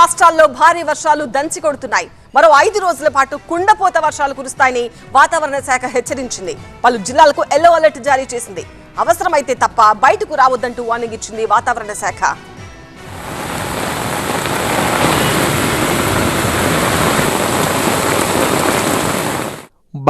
రాష్ట్రాల్లో భారీ వర్షాలు దంచి కొడుతున్నాయి. మరో ఐదు రోజుల పాటు కుండపోత వర్షాలు కురుస్తాయని వాతావరణ శాఖ హెచ్చరించింది. పలు జిల్లాలకు ఎల్లో అలర్ట్ జారీ చేసింది. అవసరమైతే తప్ప బయటకు రావద్దంటూ వార్నింగ్ ఇచ్చింది వాతావరణ శాఖ.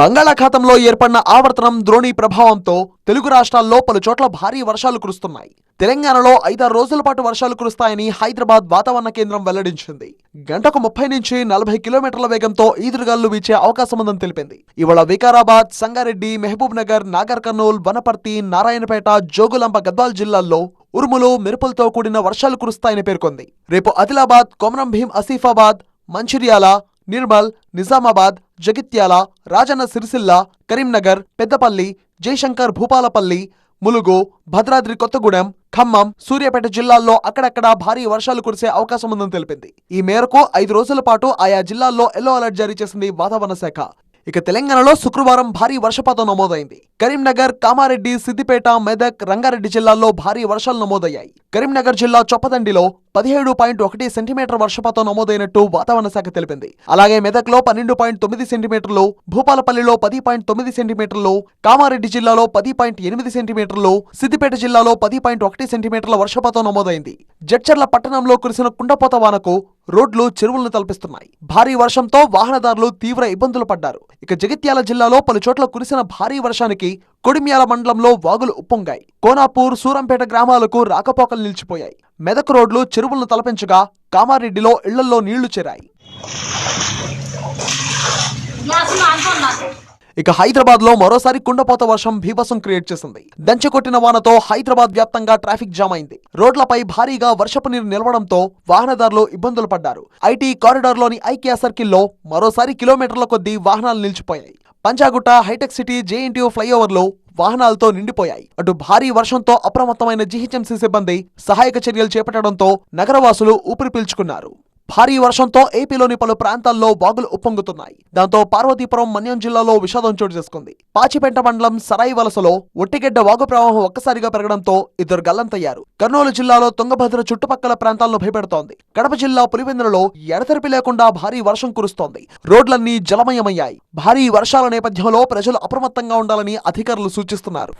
బంగాళాఖాతంలో ఏర్పడిన ఆవర్తనం ద్రోణి ప్రభావంతో తెలుగు రాష్ట్రాల్లో పలు చోట్ల భారీ వర్షాలు కురుస్తున్నాయి. తెలంగాణలో ఐదారు రోజుల పాటు వర్షాలు కురుస్తాయని హైదరాబాద్ వాతావరణ కేంద్రం వెల్లడించింది. గంటకు ముప్పై నుంచి నలభై కిలోమీటర్ల వేగంతో ఈదురుగాలు వీచే అవకాశం ఉందని తెలిపింది. ఇవాళ వికారాబాద్ సంగారెడ్డి మహబూబ్ నగర్ నాగర్ కర్నూల్ వనపర్తి నారాయణపేట జోగులాంబ గద్వాల్ జిల్లాల్లో ఉరుములు మెరుపులతో కూడిన వర్షాలు కురుస్తాయని పేర్కొంది. రేపు ఆదిలాబాద్ కొమరం భీం ఆసిఫాబాద్ మంచిర్యాల నిర్మల్ నిజామాబాద్ జగిత్యాల రాజన్న సిరిసిల్ల కరీంనగర్ పెద్దపల్లి జయశంకర్ భూపాలపల్లి ములుగు భద్రాద్రి కొత్తగూడెం ఖమ్మం సూర్యాపేట జిల్లాల్లో అక్కడక్కడ భారీ వర్షాలు కురిసే అవకాశం ఉందని తెలిపింది. ఈ మేరకు ఐదు రోజుల పాటు ఆయా జిల్లాల్లో ఎల్లో అలర్ట్ జారీ చేసింది వాతావరణ శాఖ. ఇక తెలంగాణలో శుక్రవారం భారీ వర్షపాతం నమోదైంది. కరీంనగర్ కామారెడ్డి సిద్దిపేట మెదక్ రంగారెడ్డి జిల్లాల్లో భారీ వర్షాలు నమోదయ్యాయి. కరీంనగర్ జిల్లా చొప్పదండిలో పదిహేడు పాయింట్ ఒకటి సెంటీమీటర్ వర్షపాతం నమోదైనట్టు వాతావరణ శాఖ తెలిపింది. అలాగే మెదక్లో పన్నెండు పాయింట్ తొమ్మిది సెంటీమీటర్లు భూపాలపల్లిలో పది పాయింట్ తొమ్మిది సెంటీమీటర్లు కామారెడ్డి జిల్లాలో పది పాయింట్ ఎనిమిది సెంటీమీటర్లు సిద్దిపేట జిల్లాలో పది పాయింట్ ఒకటి సెంటీమీటర్ల వర్షపాతం నమోదైంది. జడ్చర్ల పట్టణంలో కురిసిన కుండపోత వానకు రోడ్లు చెరువులను తలపిస్తున్నాయి. భారీ వర్షంతో వాహనదారులు తీవ్ర ఇబ్బందులు పడ్డారు. ఇక జగిత్యాల జిల్లాలో పలు చోట్ల కురిసిన భారీ వర్షానికి కొడిమ్యాల మండలంలో వాగులు ఉప్పొంగాయి. కోనాపూర్ సూరంపేట గ్రామాలకు రాకపోకలు నిలిచిపోయాయి. మెదక్ రోడ్లు చెరువులను తలపించగా కామారెడ్డిలో ఇళ్ళల్లో నీళ్ళు చేరాయి. ఇక హైదరాబాద్లో మరోసారి కుండపోత వర్షం భీభసం క్రియేట్ చేసింది. దంచకొట్టిన వానతో హైదరాబాద్ వ్యాప్తంగా ట్రాఫిక్ జామ్ అయింది. రోడ్లపై భారీగా వర్షపు నీరు నిలవడంతో వాహనదారులు ఇబ్బందులు పడ్డారు. ఐటీ కారిడార్లోని ఐకియా సర్కిల్లో మరోసారి కిలోమీటర్ల కొద్దీ వాహనాలు నిలిచిపోయాయి. పంజాగుట్ట హైటెక్ సిటీ జేఎన్టీయూ ఫ్లైఓవర్లో వాహనాలతో నిండిపోయాయి. అటు భారీ వర్షంతో అప్రమత్తమైన జీహెచ్ఎంసీ సిబ్బంది సహాయక చర్యలు చేపట్టడంతో నగరవాసులు ఊపిరి పీల్చుకున్నారు. భారీ వర్షంతో ఏపీలోని పలు ప్రాంతాల్లో వాగులు ఉప్పొంగుతున్నాయి. దాంతో పార్వతీపురం మన్యం జిల్లాలో విషాదం చోటు చేసుకుంది. పాచిపెంట మండలం సరాయి వలసలో ఒట్టిగడ్డ వాగు ప్రవాహం ఒక్కసారిగా పెరగడంతో ఇద్దరు గల్లంతయ్యారు. కర్నూలు జిల్లాలో తుంగభద్ర చుట్టుపక్కల ప్రాంతాలను భయపెడుతోంది. కడప జిల్లా పులివెందులలో ఎడతెరిపి లేకుండా భారీ వర్షం కురుస్తోంది. రోడ్లన్నీ జలమయమయ్యాయి. భారీ వర్షాల నేపథ్యంలో ప్రజలు అప్రమత్తంగా ఉండాలని అధికారులు సూచిస్తున్నారు.